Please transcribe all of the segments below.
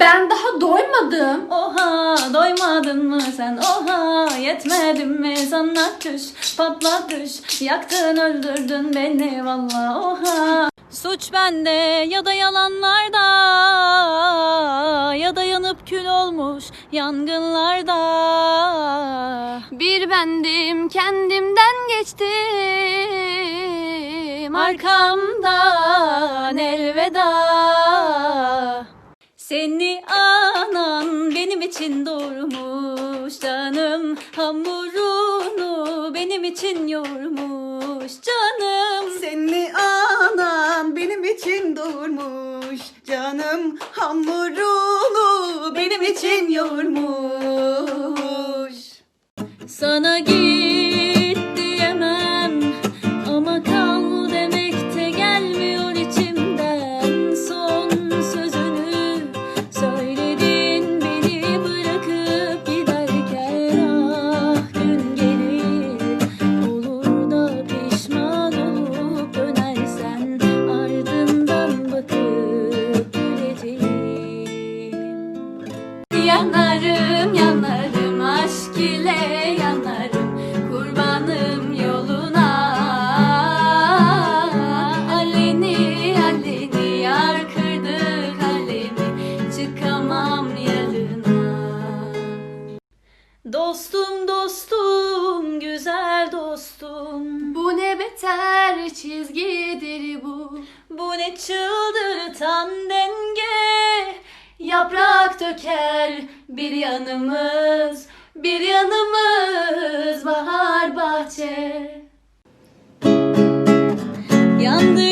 Ben daha doymadım. Oha doymadın mı sen? Oha yetmedin mi? Sana düş patla düş. Yaktın öldürdün beni valla oha. Suç bende ya da yalanlarda ya da yanıp kül olmuş yangınlarda. Bir bendim kendimden geçtim. arkamdan elveda Seni anan benim için doğurmuş canım. Hamurunu benim için yoğurmuş canım. Seni anan benim için doğurmuş Canım. Hamurunu benim için yoğurmuş. Sana git Yolları Yaprak döker. Bir yanımız Bir yanımız bahar bahçe. Yandırdın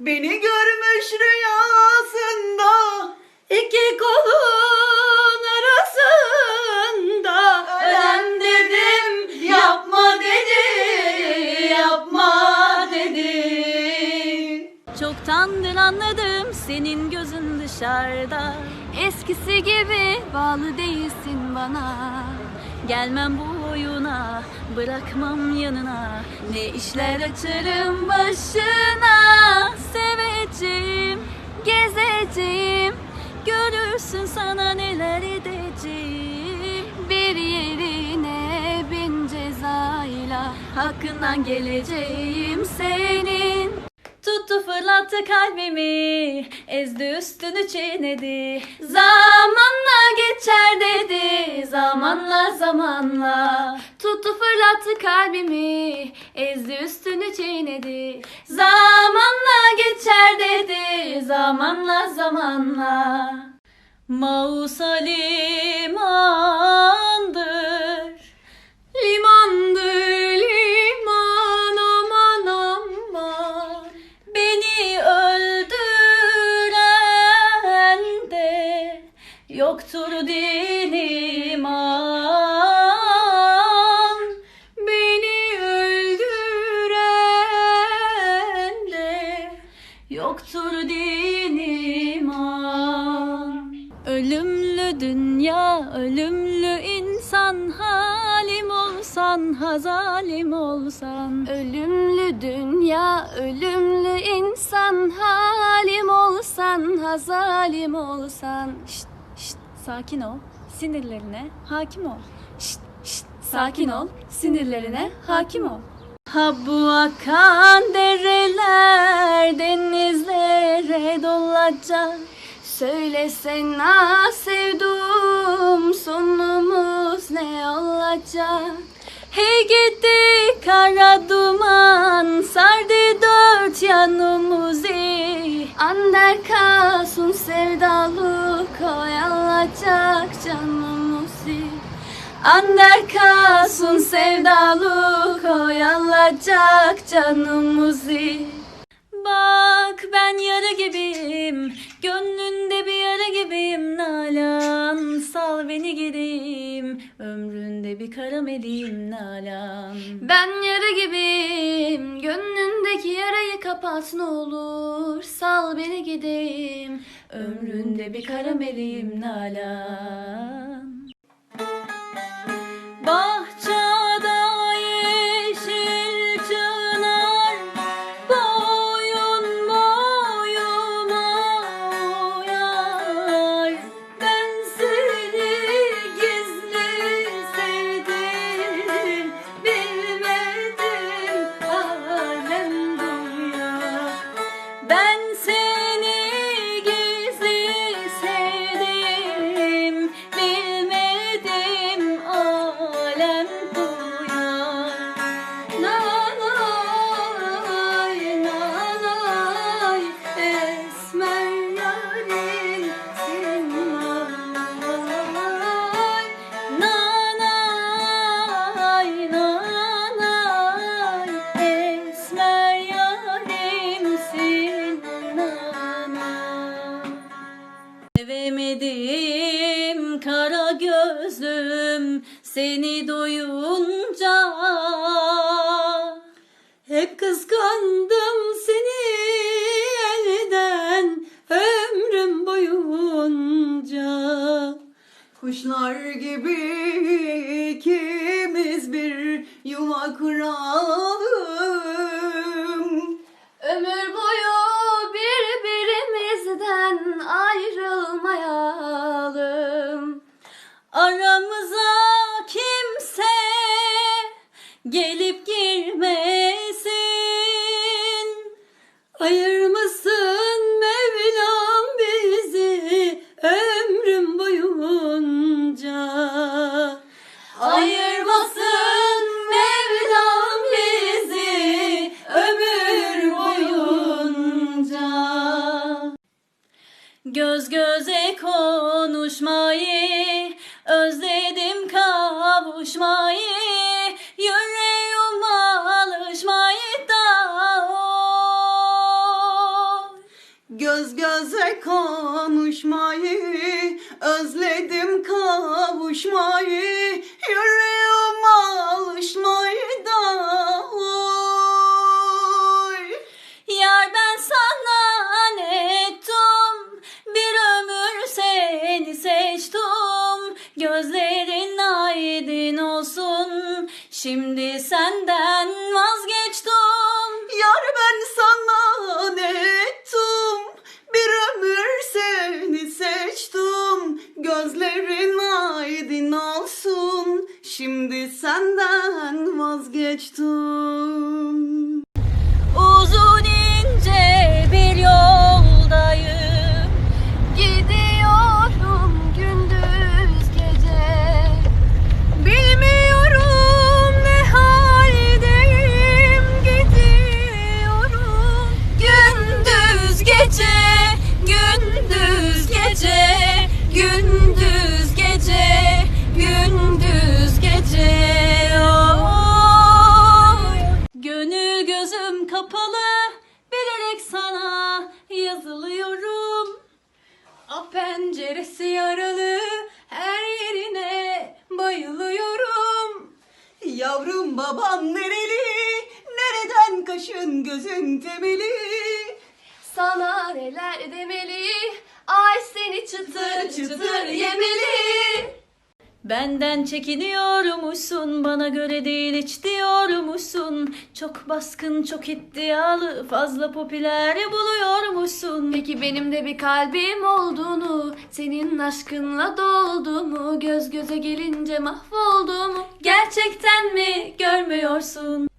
Beni görmüş rüyasında. İki kolun arasında. Ölen dedim yapma dedi Yapma dedi. Çoktandır anladım senin gözün dışarıda. Eskisi gibi bağlı değilsin bana. Gelmem bu oyuna bırakmam yanına. Ne işler açarım başına Seveceğim gezeceğim. Görürsün sana neler edeceğim. Bir yerine bin cezayla Hakkından geleceğim senin. Tuttu fırlattı kalbimi Ezdi üstünü çiğnedi. Zamanla geçer dedi Zamanla zamanla Tuttu fırlattı kalbimi Ezdi üstünü çiğnedi. Zamanla geçer dedi Zamanla zamanla. Mausa limandır Yoktur din iman Ölümlü dünya, ölümlü insan Halim olsan, hazalim olsan Ölümlü dünya, ölümlü insan Halim olsan, hazalim olsan Şşt, şşt, sakin ol. Sinirlerine hakim ol. Şşt, şşt, sakin ol. Sinirlerine hakim ol. Ha bu akan dereler denizlere dolacak Söylesene sevduğum sonumuz ne olacak? Hey gidi kara duman sardı dört yanımızı. Ander kalsın sevdalık oyalacak canımızı Ander kalsın sevdalık oyalacak canımızı. Bak ben yara gibiyim Gönlünde bir yara gibiyim. Nalan Sal beni gideyim Ömründe bir karamelim Nalan. Ben yara gibiyim Gönlündeki yarayı kapat ne olur. Sal beni gideyim Ömründe bir karamelim Nalan 어떤 Kuşlar gibi ikimiz bir yuva kuralım. Ömür boyu Göz göze konuşmayı Özledim kavuşmayı Yüreğim alışmayı da. Göz göze konuşmayı, özledim kavuşmayı, Şimdi senden vazgeçtim Yar ben sana ne ettim? Bir ömür seni seçtim. Gözlerin aydın olsun. Şimdi senden vazgeçtim. Uzun çekiniyormuşsun bana göre değil hiç diyormuşsun Çok baskın çok iddialı fazla popüler buluyormuşsun Peki benim de bir kalbim olduğunu, senin aşkınla dolduğumu, göz göze gelince mahvolduğumu. Gerçekten mi görmüyorsun?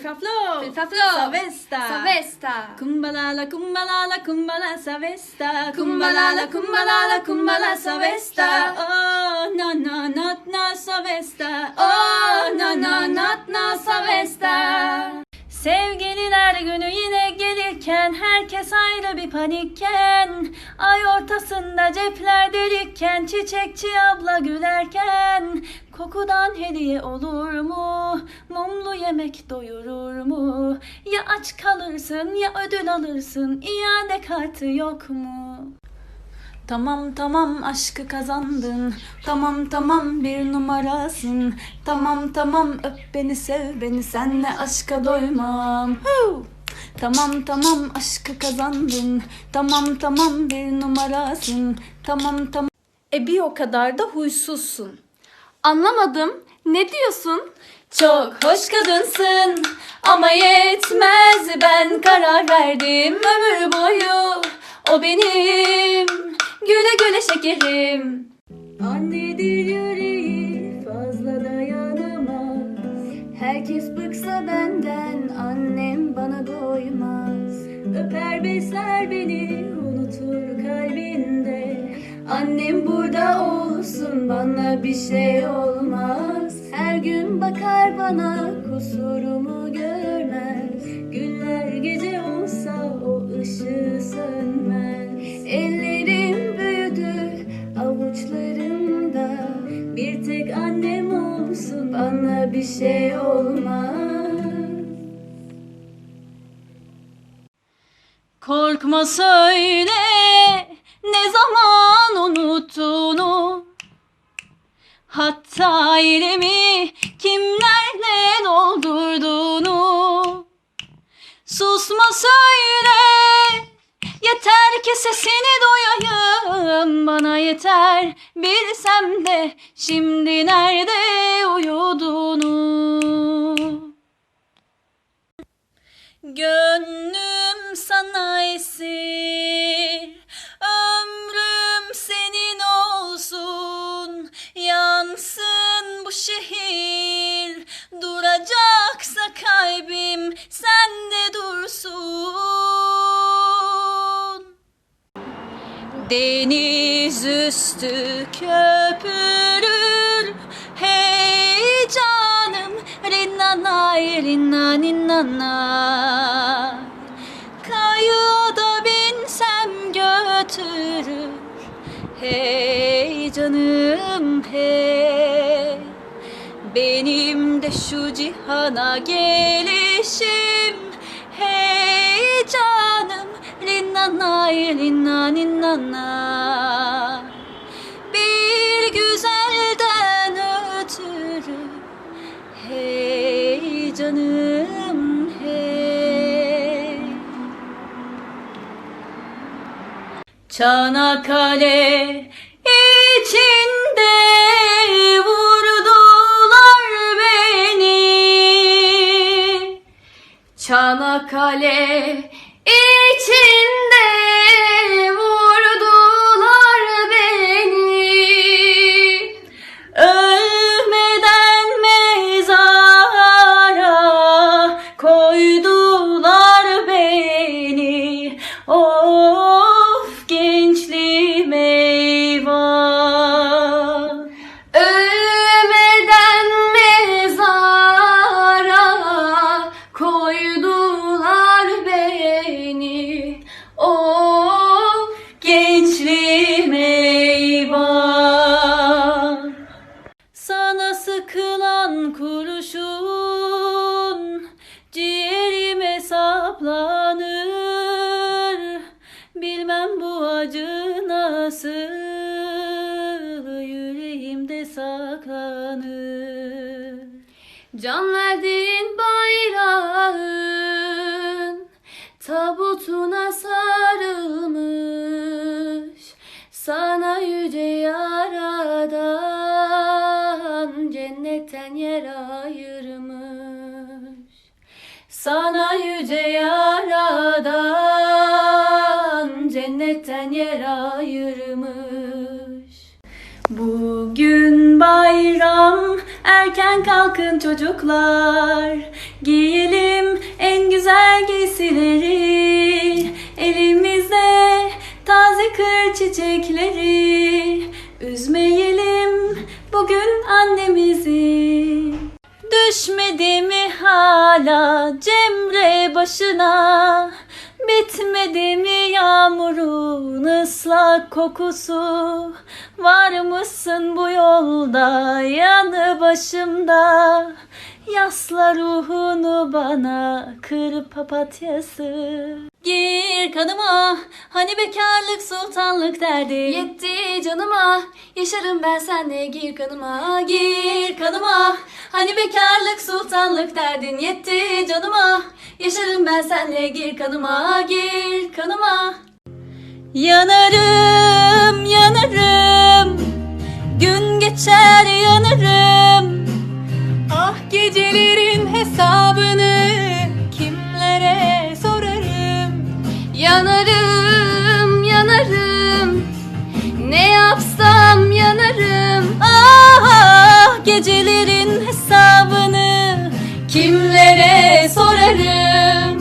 Fla, Fli fa flo flee fa flo, Savesta. Savesta. Kumbalala kumbalala kumbala savesta. Kumbalala kumbalala kumbala savesta. Oh na na not na savesta. Oh na na not na savesta. Sevgililer günü yine gelirken herkes ayrı bir panikken. Ay ortasında cepler delikken çiçekçi abla gülerken. Kokudan hediye olur mu? Mumlu yemek doyurur mu? Ya aç kalırsın ya ödül alırsın iade kartı yok mu? Tamam tamam aşkı kazandın. Tamam tamam bir numarasın. Tamam tamam öp beni sev beni senle aşka doymam. Tamam tamam aşkı kazandın. Tamam tamam bir numarasın. Tamam tamam. E bir o kadar da huysuzsun. Anlamadım. Ne diyorsun? Çok hoş kadınsın ama yetmez. Ben karar verdim ömür boyu. O benim güle güle şekerim. Annedir yüreği fazla dayanamaz. Herkes bıksa benden annem bana doymaz. öper besler beni unutur kalbinde. Annem burada ol olsun bana bir şey olmaz gün bakar bana kusurumu görmez. Günler gece olsa o ışığı sönmez. Ellerim büyüdü avuçlarımda. Bir tek annem olsun bana bir şey olmaz. Korkma söyle ne zaman unuttunu Hatta elimi kimlerle doldurduğunu Susma söyle Yeter ki sesini duyayım. Bana yeter bilsem de Şimdi nerede uyuduğunu. Gönlüm sana esir Deniz üstü köpürür. Hey canım Rinnanay rinnaninnanay Kayığa da binsem götürür. Hey canım hey. Benim de şu cihana gelişim Rinnanay rinnaninnanay Bir güzelden ötürü Hey canım hey. Çanakkale içinde vurdular beni. Çanakkale nasıl Yüreğimde saklanır. Can verdiğin bayrağın tabutuna sarılmış. Sana yüce yaradan cennetten yer ayırmış. Sana yüce yaradan cennetten yer ayırmış. Bugün bayram erken kalkın çocuklar. Giyelim en güzel giysileri. Elimizde taze kır çiçekleri. Üzmeyelim bugün annemizi. Düşmedi mi hala Cemre başına Bitmedi mi yağmurun ıslak kokusu? Var mısın bu yolda yanı başımda Yasla ruhunu bana kır papatyası. Gir kanıma hani bekarlık sultanlık derdi. Yetti canıma yaşarım ben senle gir kanıma. Gir kanıma hani bekarlık sultanlık derdin. Yetti canıma Yaşarım ben senle gir kanıma. Gir kanıma. Yanarım yanarım. Gün geçer yanarım Ah gecelerin hesabını kimlere sorarım? Yanarım yanarım. Ne yapsam yanarım. Ah, ah gecelerin hesabını kimlere sorarım?